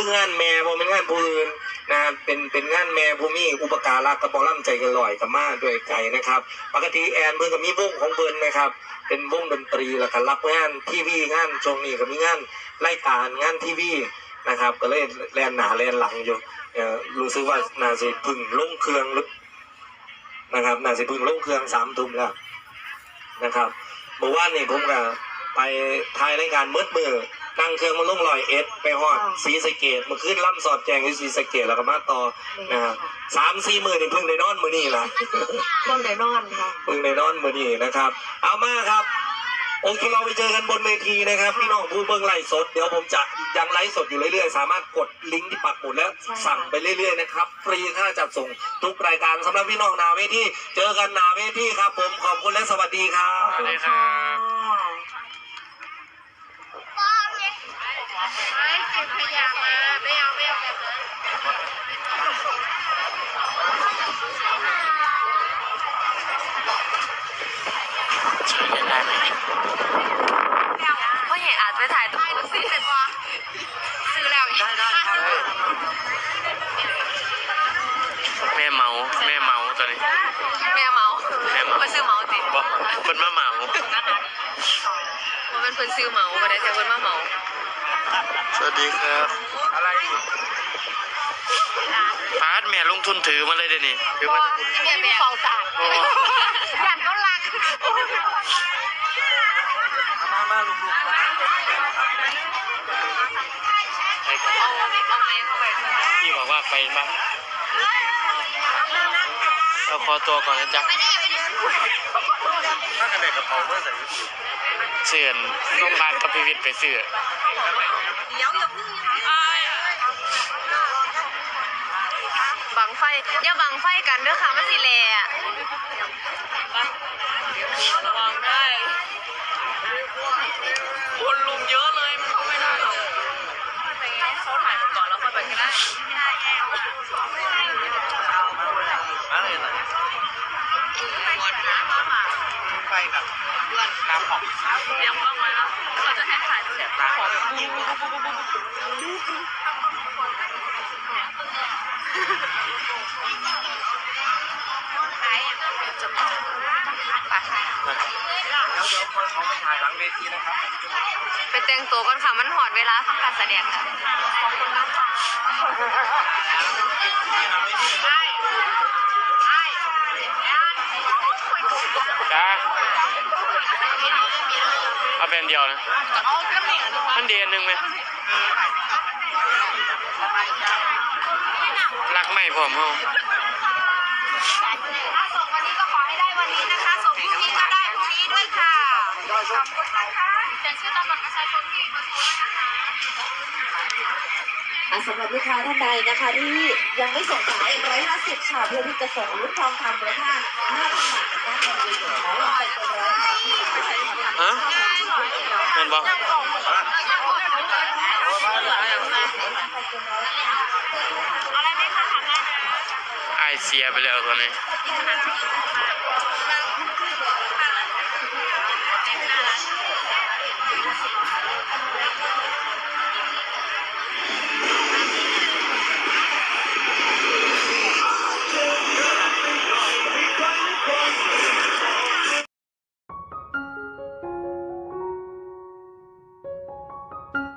คืองานแม่บ่เป็นงานผู้อื่นนะเป็นเป็นงานแม่ผู้มีอุปการะกระบอกล่ำใจกันลอยกับมาด้วยใจนะครับ ปกติแอนเพิ่นก็มีวงของเพิ่นนะครับ เป็นวงดนตรีแล้วก็รับงานทีวีงานช่วงนี้ก็มีงานรายการงานทีวีนะครับ ก็เลยแลนหนาแลนหลังอยู่รู้สึกว่าน่าสิพึ่งลงเครื่องหรือนะครับน่าสิพึ่งลงเครื่องสามทุ่มแล้วนะครับเมื่อวานนี้ผมก็ไปถ่ายรายการมืดมือ นั่งเครื่องมาลงลอยเอ็ดไปฮอดสีสะเกตมาขึ้นล่ำสอดแจงที่สีสะเกตแล้วก็มาต่อนะครับสามสี่มือนี่เพิ่งได้นอนมือนี่ละคนไหนนอนค่ะพึ่งในนอนมือนี้นะครับ เอามาครับโอเคเราไปเจอกันบนเวทีนะครับพี่น้องผู้เบิ่งไลฟ์สดเดี๋ยวผมจะยังไลฟ์สดอยู่เรื่อยๆ สามารถกดลิงก์ที่ปักหมุดแล้วใช่สั่งไปเรื่อยๆนะครับฟรีค่าจัดส่งทุกรายการสำหรับพี่น้องนาเวทีเจอกันนาเวทีครับ ผมขอบคุณและสวัสดีครับขอบคุณค่ ไม่เก็บขยะมาไม่เอาไม่เอาแบบนั้นช่วยเล่นได้ไหมเพราะเห็นอาจไปถ่ายตรงนู้นสิซื้อแล้วอีกแม่เมา แม่เมาตัวนี้ แม่เมา แม่เมาไปซื้อเมาจริงบอกคนมาเมา นเป็นคนซื้อเมาไม่ได้แต่คนมาเมาสวัสดีครับอะไรพาร์ทแม่ลงทุนถือมาเลยเดี๋ยวนี้ถือมาจากคุณแม่มีเฝ้าตากโอ้ยันเขารักมามาลูกไอ้เอาเอาไม้เข้าไปพี่บอกว่าไปบ้างเราขอตัวก่อนนะจ๊ะ ถ้ากันเด็กกระเป๋าเมื่อใส่ยูทูบเสื่อนโรงพยาบาลกับพิวิทย์ไปเสื่อบังไฟอย่าบังไฟกันเด้อค่ะมันสิแลอะระวังได้ ไปกับน้ำหอมเตรียมกล้องไว้แล้วเขาจะให้ถ่ายดูแบบขอแบบบูบูบูบูบูบูจะไปแล้วเดี๋ยวคนเขาไปถ่ายหลังไปแต่งตัวก่อนค่ะ มันหอดเวลาทำการแสดงค่ะขอบคุณนะคะจ้า เอาเป็นเดียวนะ มันเดียนหนึ่งไหมรักไม่ผมเอาถ้าส่งวันนี้ก็ขอให้ได้วันนี้นะคะ ส่งพรุ่งนี้ก็ได้พรุ่งนี้ด้วยค่ะ ขอบคุณนะคะเขียนชื่อตำรวจประชาชนที่มาโทรนะคะอะสำหรับลูกค้าท่านใดนะคะ ที่ยังไม่ส่งสาย150ค่ะเพื่อที่จะส่งลูกทองคำมูลค่า5,000บาทจากด้านบนเวทีขอลงไปเป็นร้อยค่ะที่สาย ฮะเป็น บอกอะไรไหมคะถามได้เลยไอายเสียไปแล้วตอนนี้ค่ะ